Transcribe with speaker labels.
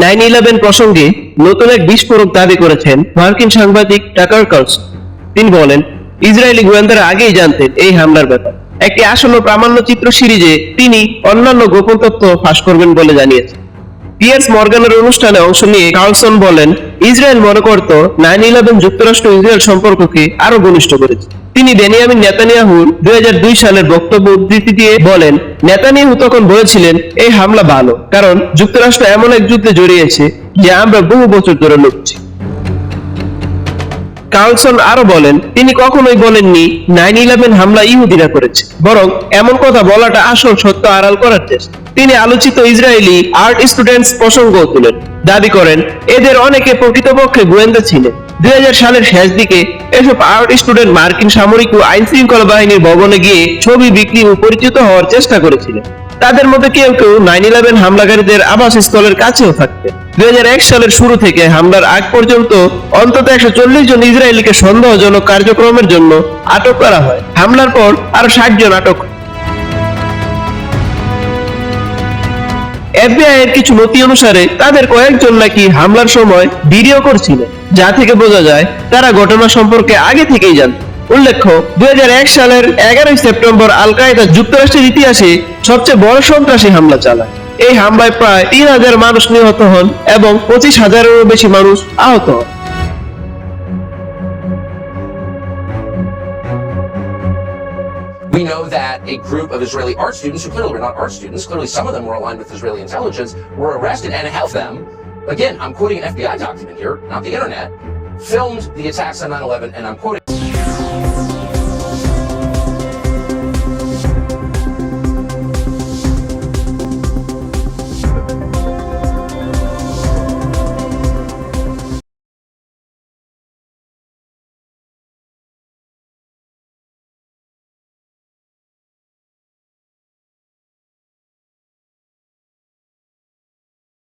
Speaker 1: Nine eleven প্রসঙ্গে নতুন এক বিস্ফোরক দাবি করেছেন মার্কিন সাংবাদিক টাকার কার্লস তিনি বলেন, ইসরায়েলি গোয়েন্দারা আগেই জানতেন এই হামলার ব্যাপার। একটি আসন্ন প্রামাণ্য চিত্র সিরিজে তিনি অন্যান্য গোপন তথ্য ফাঁস করবেন বলে জানিয়েছেন। পিয়ার্স মর্গানের অনুষ্ঠানে অংশ নিয়ে কার্লসন বলেন, ইসরায়েল মনে করত নাইন ইলেভেন যুক্তরাষ্ট্র ইসরায়েল সম্পর্ককে আরও ঘনিষ্ঠ করেছে। তিনি বেনিয়ামিন নেতানিয়াহুর দুই সালের বক্তব্য উদ্ধৃতি দিয়ে বলেন, নেতানিয়াহু তখন বলেছিলেন, এই হামলা ভালো, কারণ যুক্তরাষ্ট্র এমন এক যুদ্ধে জড়িয়েছে যে আমরা বহু বছর ধরে লড়ছি। কার্লসন আরও বলেন, তিনি কখনোই বলেননি নাইন ইলেভেন হামলা ইহুদিরা করেছে। বরং এমন কথা বলাটা আসল সত্য আড়াল করার চেষ্টা। তিনি আলোচিত ইসরায়েলি আর্ট স্টুডেন্টস প্রসঙ্গ তুলেন। দাবি করেন, এদের অনেকে প্রকৃতপক্ষে গোয়েন্দা ছিলেন। দুই হাজার সালের শেষ দিকে এসব আর্ট স্টুডেন্ট মার্কিন সামরিক ও আইন শৃঙ্খলা বাহিনীর ভবনে গিয়ে ছবি বিক্রি ও পরিচিত হওয়ার চেষ্টা করেছিলেন। তাদের মধ্যে কেউ কেউ নাইন ইলেভেন হামলাকারীদের আবাসস্থলের কাছেও থাকতেন দুই হাজার এক সালের শুরু থেকে হামলার আগ পর্যন্ত অন্তত একশো চল্লিশ জন ইসরায়েলিকে সন্দেহজনক কার্যক্রমের জন্য আটক করা হয়। হামলার পর আরও ষাট জন আটক এফবিআই এর কিছু নথি অনুসারে তাদের কয়েকজন নাকি হামলার সময় ভিডিও করছিলেন যা থেকে বোঝা যায় তারা ঘটনা সম্পর্কে আগে থেকেই জানত। উল্লেখ্য দুই হাজার এক সালের এগারোই সেপ্টেম্বর আল কায়দা যুক্তরাষ্ট্রের ইতিহাসে সবচেয়ে বড় সন্ত্রাসী হামলা চালায় এই হামলায় প্রায় তিন হাজার মানুষ নিহত হন এবং পঁচিশ হাজারেরও বেশি মানুষ আহত হন
Speaker 2: We know that a group of Israeli art students, who clearly were not art students, clearly some of them were aligned with Israeli intelligence, were arrested and half them, again, I'm quoting an FBI document here, not the internet, filmed the attacks on 9 11, and I'm quoting.